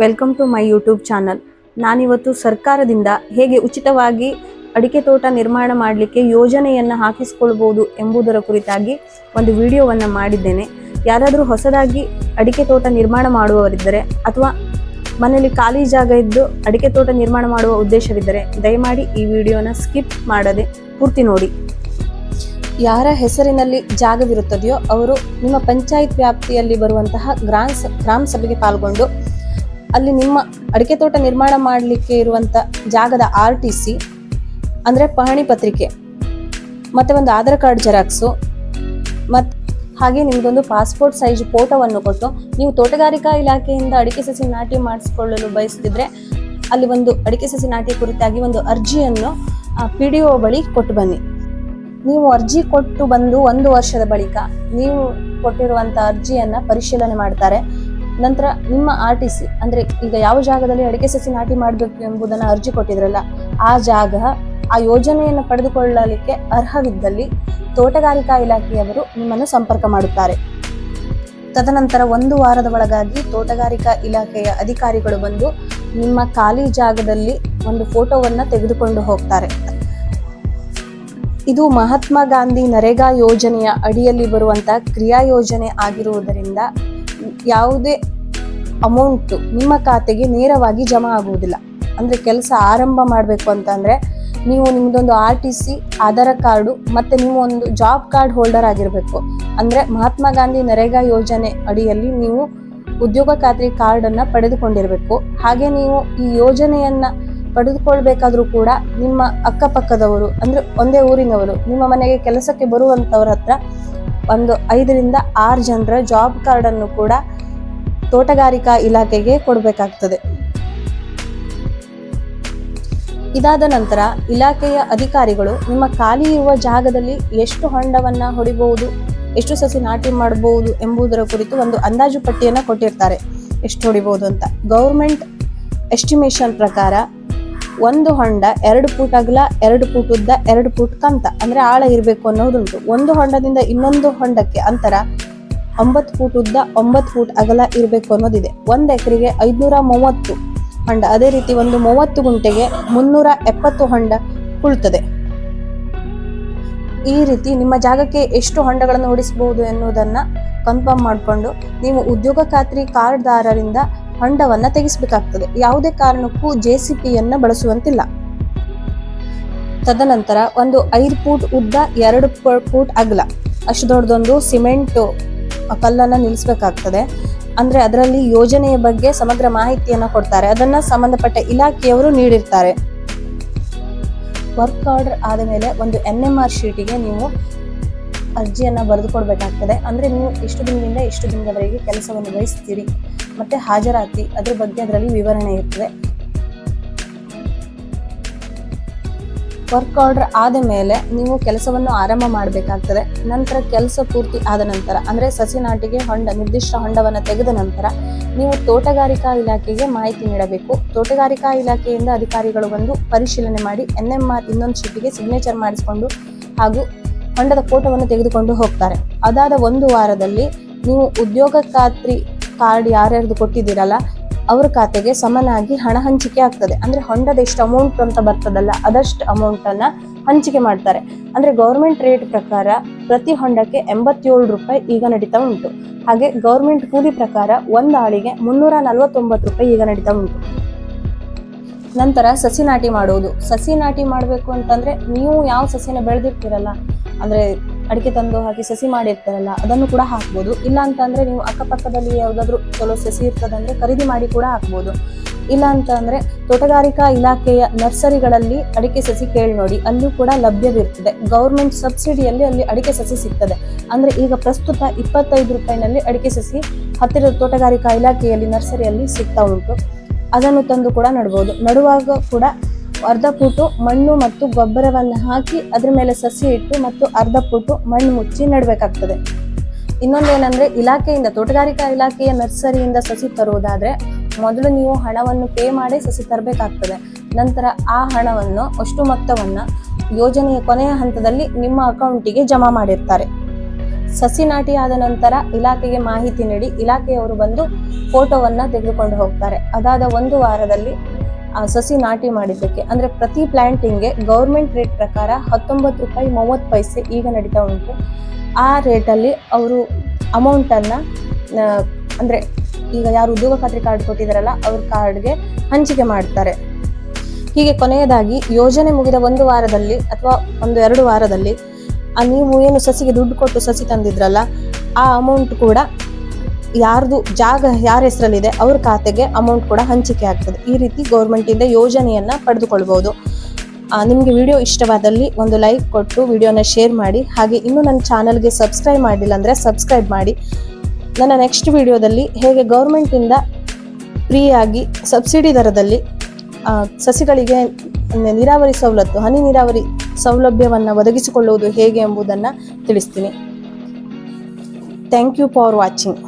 Welcome to my YouTube channel ನಾನಿವತ್ತು ಸರ್ಕಾರದಿಂದ ಹೇಗೆ ಉಚಿತವಾಗಿ ಅಡಿಕೆ ತೋಟ ನಿರ್ಮಾಣ ಮಾಡಲಿಕ್ಕೆ ಯೋಜನೆಯನ್ನು ಹಾಕಿಸಿಕೊಳ್ಬೋದು ಎಂಬುದರ ಕುರಿತಾಗಿ ಒಂದು ವಿಡಿಯೋವನ್ನು ಮಾಡಿದ್ದೇನೆ. ಯಾರಾದರೂ ಹೊಸದಾಗಿ ಅಡಿಕೆ ತೋಟ ನಿರ್ಮಾಣ ಮಾಡುವವರಿದ್ದರೆ ಅಥವಾ ಮನೆಯಲ್ಲಿ ಖಾಲಿ ಜಾಗ ಇದ್ದು ಅಡಿಕೆ ತೋಟ ನಿರ್ಮಾಣ ಮಾಡುವ ಉದ್ದೇಶವಿದ್ದರೆ ದಯಮಾಡಿ ಈ ವಿಡಿಯೋನ ಸ್ಕಿಪ್ ಮಾಡದೆ ಪೂರ್ತಿ ನೋಡಿ. ಯಾರ ಹೆಸರಿನಲ್ಲಿ ಜಾಗವಿರುತ್ತದೆಯೋ ಅವರು ನಿಮ್ಮ ಪಂಚಾಯತ್ ವ್ಯಾಪ್ತಿಯಲ್ಲಿ ಬರುವಂತಹ ಗ್ರಾಮ ಗ್ರಾಮ ಸಭೆಗೆ ಪಾಲ್ಗೊಂಡು ಅಲ್ಲಿ ನಿಮ್ಮ ಅಡಿಕೆ ತೋಟ ನಿರ್ಮಾಣ ಮಾಡಲಿಕ್ಕೆ ಇರುವಂತ ಜಾಗದ ಆರ್ ಟಿ ಸಿ ಅಂದರೆ ಪಹಣಿ ಪತ್ರಿಕೆ, ಮತ್ತೆ ಒಂದು ಆಧಾರ್ ಕಾರ್ಡ್ ಜೆರಾಕ್ಸು ಮತ್ತು ಹಾಗೆ ನಿಮಗೊಂದು ಪಾಸ್ಪೋರ್ಟ್ ಸೈಜ್ ಫೋಟೋವನ್ನು ಕೊಟ್ಟು ನೀವು ತೋಟಗಾರಿಕಾ ಇಲಾಖೆಯಿಂದ ಅಡಿಕೆ ಸಸಿ ನಾಟಿ ಮಾಡಿಸ್ಕೊಳ್ಳಲು ಬಯಸ್ತಿದ್ರೆ ಅಲ್ಲಿ ಒಂದು ಅಡಿಕೆ ಸಸಿ ನಾಟಿ ಕುರಿತಾಗಿ ಒಂದು ಅರ್ಜಿಯನ್ನು ಪಿ ಡಿ ಒ ಬಳಿ ಕೊಟ್ಟು ಬನ್ನಿ. ನೀವು ಅರ್ಜಿ ಕೊಟ್ಟು ಬಂದು ಒಂದು ವರ್ಷದ ಬಳಿಕ ನೀವು ಕೊಟ್ಟಿರುವಂತ ಅರ್ಜಿಯನ್ನ ಪರಿಶೀಲನೆ ಮಾಡ್ತಾರೆ. ನಂತರ ನಿಮ್ಮ ಆರ್ ಟಿ ಸಿ ಅಂದರೆ ಈಗ ಯಾವ ಜಾಗದಲ್ಲಿ ಅಡಿಕೆ ಸಸಿ ನಾಟಿ ಮಾಡಬೇಕು ಎಂಬುದನ್ನು ಅರ್ಜಿ ಕೊಟ್ಟಿದ್ರಲ್ಲ, ಆ ಜಾಗ, ಆ ಯೋಜನೆಯನ್ನು ಪಡೆದುಕೊಳ್ಳಲಿಕ್ಕೆ ಅರ್ಹವಿದ್ದಲ್ಲಿ ತೋಟಗಾರಿಕಾ ಇಲಾಖೆಯವರು ನಿಮ್ಮನ್ನು ಸಂಪರ್ಕ ಮಾಡುತ್ತಾರೆ. ತದನಂತರ ಒಂದು ವಾರದ ಒಳಗಾಗಿ ತೋಟಗಾರಿಕಾ ಇಲಾಖೆಯ ಅಧಿಕಾರಿಗಳು ಬಂದು ನಿಮ್ಮ ಖಾಲಿ ಜಾಗದಲ್ಲಿ ಒಂದು ಫೋಟೋವನ್ನು ತೆಗೆದುಕೊಂಡು ಹೋಗ್ತಾರೆ. ಇದು ಮಹಾತ್ಮ ಗಾಂಧಿ ನರೇಗಾ ಯೋಜನೆಯ ಅಡಿಯಲ್ಲಿ ಬರುವಂತಹ ಕ್ರಿಯಾ ಯೋಜನೆ ಆಗಿರುವುದರಿಂದ ಯಾವುದೇ ಅಮೌಂಟ್ ನಿಮ್ಮ ಖಾತೆಗೆ ನೇರವಾಗಿ ಜಮಾ ಆಗುವುದಿಲ್ಲ. ಅಂದ್ರೆ ಕೆಲಸ ಆರಂಭ ಮಾಡಬೇಕು ಅಂತಂದ್ರೆ ನೀವು ನಿಮ್ಮದೊಂದು R T C Aadhaar card ಮತ್ತೆ ನೀವು ಒಂದು ಜಾಬ್ ಕಾರ್ಡ್ ಹೋಲ್ಡರ್ ಆಗಿರಬೇಕು. ಅಂದ್ರೆ ಮಹಾತ್ಮ ಗಾಂಧಿ ನರೇಗಾ ಯೋಜನೆ ಅಡಿಯಲ್ಲಿ ನೀವು ಉದ್ಯೋಗ ಖಾತ್ರಿ ಕಾರ್ಡ್ ಅನ್ನ ಪಡೆದುಕೊಂಡಿರಬೇಕು. ಹಾಗೆ ನೀವು ಈ ಯೋಜನೆಯನ್ನ ಪಡೆದುಕೊಳ್ಬೇಕಾದ್ರೂ ಕೂಡ ನಿಮ್ಮ ಅಕ್ಕಪಕ್ಕದವರು, ಅಂದ್ರೆ ಒಂದೇ ಊರಿನವರು, ನಿಮ್ಮ ಮನೆಗೆ ಕೆಲಸಕ್ಕೆ ಬರುವಂಥವ್ರ ಹತ್ರ ಒಂದು ಐದರಿಂದ ಆರು ಜನರ ಜಾಬ್ ಕಾರ್ಡನ್ನು ಕೂಡ ತೋಟಗಾರಿಕಾ ಇಲಾಖೆಗೆ ಕೊಡಬೇಕಾಗ್ತದೆ. ಇದಾದ ನಂತರ ಇಲಾಖೆಯ ಅಧಿಕಾರಿಗಳು ನಿಮ್ಮ ಖಾಲಿ ಇರುವ ಜಾಗದಲ್ಲಿ ಎಷ್ಟು ಹೊಂಡವನ್ನು ಹೊಡಿಬಹುದು, ಎಷ್ಟು ಸಸಿ ನಾಟಿ ಮಾಡಬಹುದು ಎಂಬುದರ ಕುರಿತು ಒಂದು ಅಂದಾಜು ಪಟ್ಟಿಯನ್ನು ಕೊಟ್ಟಿರ್ತಾರೆ. ಎಷ್ಟು ಹೊಡಿಬಹುದು ಅಂತ. ಗೌರ್ಮೆಂಟ್ ಎಸ್ಟಿಮೇಷನ್ ಪ್ರಕಾರ ಒಂದು ಹೊಂಡ, ಎರಡು ಫೂಟ್ ಅಗಲ, ಎರಡು ಫೂಟ್ ಉದ್ದ, ಎರಡು ಫೂಟ್ ಕಂತ, ಅಂದ್ರೆ ಆಳ ಇರಬೇಕು ಅನ್ನೋದುಂಟು. ಒಂದು ಹೊಂಡದಿಂದ ಇನ್ನೊಂದು ಹೊಂಡಕ್ಕೆ ಅಂತರ ಒಂಬತ್ತು ಫೂಟ್ ಉದ್ದ, ಒಂಬತ್ತು ಫೂಟ್ ಅಗಲ ಇರಬೇಕು ಅನ್ನೋದಿದೆ. ಒಂದು ಎಕರೆಗೆ ಐದುನೂರ ಮೂವತ್ತು ಹೊಂಡ. ಅದೇ ರೀತಿ ಒಂದು ಮೂವತ್ತು ಗುಂಟೆಗೆ ಮುನ್ನೂರ ಎಪ್ಪತ್ತು ಹೊಂಡ ಉಳ್ತದೆ ಈ ರೀತಿ ನಿಮ್ಮ ಜಾಗಕ್ಕೆ ಎಷ್ಟು ಹೊಂಡಗಳನ್ನು ಓಡಿಸಬಹುದು ಎನ್ನುವುದನ್ನು ಕನ್ಫರ್ಮ್ ಮಾಡಿಕೊಂಡು ನೀವು ಉದ್ಯೋಗ ಖಾತ್ರಿ ಕಾರ್ಡ್ದಾರರಿಂದ ಹೊಂಡವನ್ನ ತೆಗೆಸಬೇಕಾಗ್ತದೆ. ಯಾವುದೇ ಕಾರಣಕ್ಕೂ ಜೆಸಿಪಿಯನ್ನ ಬಳಸುವಂತಿಲ್ಲ. ತದನಂತರ ಒಂದು ಐದು ಫೂಟ್ ಉದ್ದ ಎರಡು ಫೂಟ್ ಅಗಲ. ಅಷ್ಟು ದೊಡ್ಡದೊಂದು ಸಿಮೆಂಟ್ ಕಲ್ಲನ್ನ ನಿಲ್ಲಿಸಬೇಕಾಗ್ತದೆ ಅಂದ್ರೆ ಅದರಲ್ಲಿ ಯೋಜನೆಯ ಬಗ್ಗೆ ಸಮಗ್ರ ಮಾಹಿತಿಯನ್ನ ಕೊಡ್ತಾರೆ. ಅದನ್ನ ಸಂಬಂಧಪಟ್ಟ ಇಲಾಖೆಯವರು ನೀಡಿರ್ತಾರೆ. ವರ್ಕ್ ಆರ್ಡರ್ ಆದ ಮೇಲೆ ಒಂದು ಎನ್ ಎಂ ಆರ್ ಶೀಟಿಗೆ ನೀವು ಅರ್ಜಿಯನ್ನು ಬರೆದುಕೊಡ್ಬೇಕಾಗ್ತದೆ. ಅಂದ್ರೆ ನೀವು ಇಷ್ಟು ದಿನದಿಂದ ಇಷ್ಟು ದಿನದವರೆಗೆ ಕೆಲಸವನ್ನು ವಹಿಸ್ತೀರಿ? ಮತ್ತೆ ಹಾಜರಾತಿ ಅದ್ರ ಬಗ್ಗೆ ಅದರಲ್ಲಿ ವಿವರಣೆ ಇರ್ತದೆ. ವರ್ಕ್ ಆರ್ಡರ್ ಆದ ಮೇಲೆ ನೀವು ಕೆಲಸವನ್ನು ಆರಂಭ ಮಾಡಬೇಕಾಗ್ತದೆ. ನಂತರ ಕೆಲಸ ಪೂರ್ತಿ ಆದ ನಂತರ, ಅಂದ್ರೆ ಸಸಿ ನಾಟಿಗೆ ಹೊಂಡ, ನಿರ್ದಿಷ್ಟ ಹೊಂಡವನ್ನು ತೆಗೆದ ನಂತರ ನೀವು ತೋಟಗಾರಿಕಾ ಇಲಾಖೆಗೆ ಮಾಹಿತಿ ನೀಡಬೇಕು. ತೋಟಗಾರಿಕಾ ಇಲಾಖೆಯಿಂದ ಅಧಿಕಾರಿಗಳು ಬಂದು ಪರಿಶೀಲನೆ ಮಾಡಿ ಎನ್ ಎಂ ಆರ್ ಇನ್ನೊಂದು ಶೀಟಿಗೆ ಸಿಗ್ನೇಚರ್ ಮಾಡಿಸಿಕೊಂಡು ಹಾಗೂ ಹೊಂಡದ ಫೋಟೋವನ್ನು ತೆಗೆದುಕೊಂಡು ಹೋಗ್ತಾರೆ. ಅದಾದ ಒಂದು ವಾರದಲ್ಲಿ ನೀವು ಉದ್ಯೋಗ ಖಾತ್ರಿ ಕಾರ್ಡ್ ಯಾರ್ಯಾರ್ದು ಕೊಟ್ಟಿದ್ದೀರಲ್ಲ, ಅವ್ರ ಖಾತೆಗೆ ಸಮನಾಗಿ ಹಣ ಹಂಚಿಕೆ ಆಗ್ತದೆ. ಅಂದ್ರೆ ಹೊಂಡದ ಎಷ್ಟು ಅಮೌಂಟ್ ಅಂತ ಬರ್ತದಲ್ಲ, ಅದಷ್ಟು ಅಮೌಂಟ್ ಅನ್ನ ಹಂಚಿಕೆ ಮಾಡ್ತಾರೆ. ಅಂದ್ರೆ ಗೌರ್ಮೆಂಟ್ ರೇಟ್ ಪ್ರಕಾರ ಪ್ರತಿ ಹೊಂಡಕ್ಕೆ ಎಂಬತ್ತೇಳು ರೂಪಾಯಿ ಈಗ ನಡೀತಾ ಉಂಟು. ಹಾಗೆ ಗೌರ್ಮೆಂಟ್ ಕೂಲಿ ಪ್ರಕಾರ ಒಂದು ಆಳಿಗೆ ಮುನ್ನೂರ ನಲವತ್ತೊಂಬತ್ತು ರೂಪಾಯಿ ಈಗ ನಡೀತಾ ಉಂಟು. ನಂತರ ಸಸಿ ನಾಟಿ ಮಾಡುವುದು. ಸಸಿ ನಾಟಿ ಮಾಡಬೇಕು ಅಂತಂದ್ರೆ ನೀವು ಯಾವ ಸಸಿನ ಬೆಳೆದಿರ್ತೀರಲ್ಲ, ಅಂದ್ರೆ ಅಡಿಕೆ ತಂದು ಹಾಕಿ ಸಸಿ ಮಾಡಿರ್ತಾರಲ್ಲ, ಅದನ್ನು ಕೂಡ ಹಾಕ್ಬೋದು. ಇಲ್ಲ ಅಂತಂದ್ರೆ ನೀವು ಅಕ್ಕಪಕ್ಕದಲ್ಲಿ ಯಾವುದಾದ್ರೂ ಚಲೋ ಸಸಿ ಇರ್ತದಂದ್ರೆ ಖರೀದಿ ಮಾಡಿ ಕೂಡ ಹಾಕ್ಬೋದು. ಇಲ್ಲ ಅಂತ ಅಂದ್ರೆ ತೋಟಗಾರಿಕಾ ಇಲಾಖೆಯ ನರ್ಸರಿಗಳಲ್ಲಿ ಅಡಿಕೆ ಸಸಿ ಕೇಳಿ ನೋಡಿ ಅಲ್ಲೂ ಕೂಡ ಲಭ್ಯವಿರ್ತದೆ. ಗೌರ್ಮೆಂಟ್ ಸಬ್ಸಿಡಿಯಲ್ಲಿ ಅಲ್ಲಿ ಅಡಿಕೆ ಸಸಿ ಸಿಗ್ತದೆ. ಅಂದ್ರೆ ಈಗ ಪ್ರಸ್ತುತ ಇಪ್ಪತ್ತೈದು ರೂಪಾಯಿನಲ್ಲಿ ಅಡಿಕೆ ಸಸಿ ಹತ್ತಿರದ ತೋಟಗಾರಿಕಾ ಇಲಾಖೆಯಲ್ಲಿ, ನರ್ಸರಿಯಲ್ಲಿ ಸಿಗ್ತಾ ಉಂಟು. ಅದನ್ನು ತಂದು ಕೂಡ ನಡ್ಬೋದು. ನಡುವಾಗ ಕೂಡ ಅರ್ಧ ಫೂಟು ಮಣ್ಣು ಮತ್ತು ಗೊಬ್ಬರವನ್ನು ಹಾಕಿ ಅದ್ರ ಮೇಲೆ ಸಸಿ ಇಟ್ಟು ಮತ್ತು ಅರ್ಧ ಫೂಟು ಮಣ್ಣು ಮುಚ್ಚಿ ನೆಡಬೇಕಾಗ್ತದೆ. ಇನ್ನೊಂದೇನಂದ್ರೆ ಇಲಾಖೆಯಿಂದ, ತೋಟಗಾರಿಕಾ ಇಲಾಖೆಯ ನರ್ಸರಿಯಿಂದ ಸಸಿ ತರುವುದಾದರೆ ಮೊದಲು ನೀವು ಹಣವನ್ನು ಪೇ ಮಾಡಿ ಸಸಿ ತರಬೇಕಾಗ್ತದೆ. ನಂತರ ಆ ಹಣವನ್ನು, ಅಷ್ಟು ಮೊತ್ತವನ್ನು ಯೋಜನೆಯ ಕೊನೆಯ ಹಂತದಲ್ಲಿ ನಿಮ್ಮ ಅಕೌಂಟಿಗೆ ಜಮಾ ಮಾಡಿರ್ತಾರೆ. ಸಸಿ ನಾಟಿ ಆದ ನಂತರ ಇಲಾಖೆಗೆ ಮಾಹಿತಿ ನೀಡಿ ಇಲಾಖೆಯವರು ಬಂದು ಫೋಟೋವನ್ನು ತೆಗೆದುಕೊಂಡು ಹೋಗ್ತಾರೆ. ಅದಾದ ಒಂದು ವಾರದಲ್ಲಿ ಸಸಿ ನಾಟಿ ಮಾಡಿದ್ದಕ್ಕೆ. ಅಂದರೆ ಪ್ರತಿ ಪ್ಲ್ಯಾಂಟಿಂಗ್ಗೆ ಗೌರ್ಮೆಂಟ್ ರೇಟ್ ಪ್ರಕಾರ ಹತ್ತೊಂಬತ್ತು ರೂಪಾಯಿ ಮೂವತ್ತು ಪೈಸೆ ಈಗ ನಡೀತಾ ಉಂಟು. ಆ ರೇಟಲ್ಲಿ ಅವರು ಅಮೌಂಟನ್ನು ಅಂದರೆ ಈಗ ಯಾರು ಉದ್ಯೋಗ ಖಾತ್ರಿ ಕಾರ್ಡ್ ಕೊಟ್ಟಿದ್ದಾರಲ್ಲ ಅವ್ರ ಕಾರ್ಡ್ಗೆ ಹಂಚಿಕೆ ಮಾಡ್ತಾರೆ. ಹೀಗೆ ಕೊನೆಯದಾಗಿ ಯೋಜನೆ ಮುಗಿದ ಒಂದು ವಾರದಲ್ಲಿ ಅಥವಾ ಒಂದು ಎರಡು ವಾರದಲ್ಲಿ ನೀವು ಏನು ಸಸಿಗೆ ದುಡ್ಡು ಕೊಟ್ಟು ಸಸಿ ತಂದಿದ್ರಲ್ಲ, ಆ ಅಮೌಂಟ್ ಕೂಡ ಯಾರ್ದು ಜಾಗ, ಯಾರ ಹೆಸರಲ್ಲಿದೆ, ಅವ್ರ ಖಾತೆಗೆ ಅಮೌಂಟ್ ಕೂಡ ಹಂಚಿಕೆ ಆಗ್ತದೆ. ಈ ರೀತಿ ಗೌರ್ಮೆಂಟಿಂದ ಯೋಜನೆಯನ್ನ ಪಡೆದುಕೊಳ್ಬೋದು ನಿಮಗೆ ವಿಡಿಯೋ ಇಷ್ಟವಾದಲ್ಲಿ ಒಂದು ಲೈಕ್ ಕೊಟ್ಟು ವಿಡಿಯೋನ ಶೇರ್ ಮಾಡಿ. ಹಾಗೆ ಇನ್ನೂ ನನ್ನ ಚಾನಲ್ಗೆ ಸಬ್ಸ್ಕ್ರೈಬ್ ಮಾಡಿಲ್ಲ ಅಂದರೆ ಸಬ್ಸ್ಕ್ರೈಬ್ ಮಾಡಿ. ನನ್ನ ನೆಕ್ಸ್ಟ್ ವಿಡಿಯೋದಲ್ಲಿ ಹೇಗೆ ಗೌರ್ಮೆಂಟಿಂದ ಫ್ರೀಯಾಗಿ ಸಬ್ಸಿಡಿ ದರದಲ್ಲಿ ಸಸಿಗಳಿಗೆ ನೀರಾವರಿ ಸವಲತ್ತು, ಹನಿ ನೀರಾವರಿ ಸೌಲಭ್ಯವನ್ನು ಒದಗಿಸಿಕೊಳ್ಳುವುದು ಹೇಗೆ ಎಂಬುದನ್ನು ತಿಳಿಸ್ತೀನಿ. Thank you for watching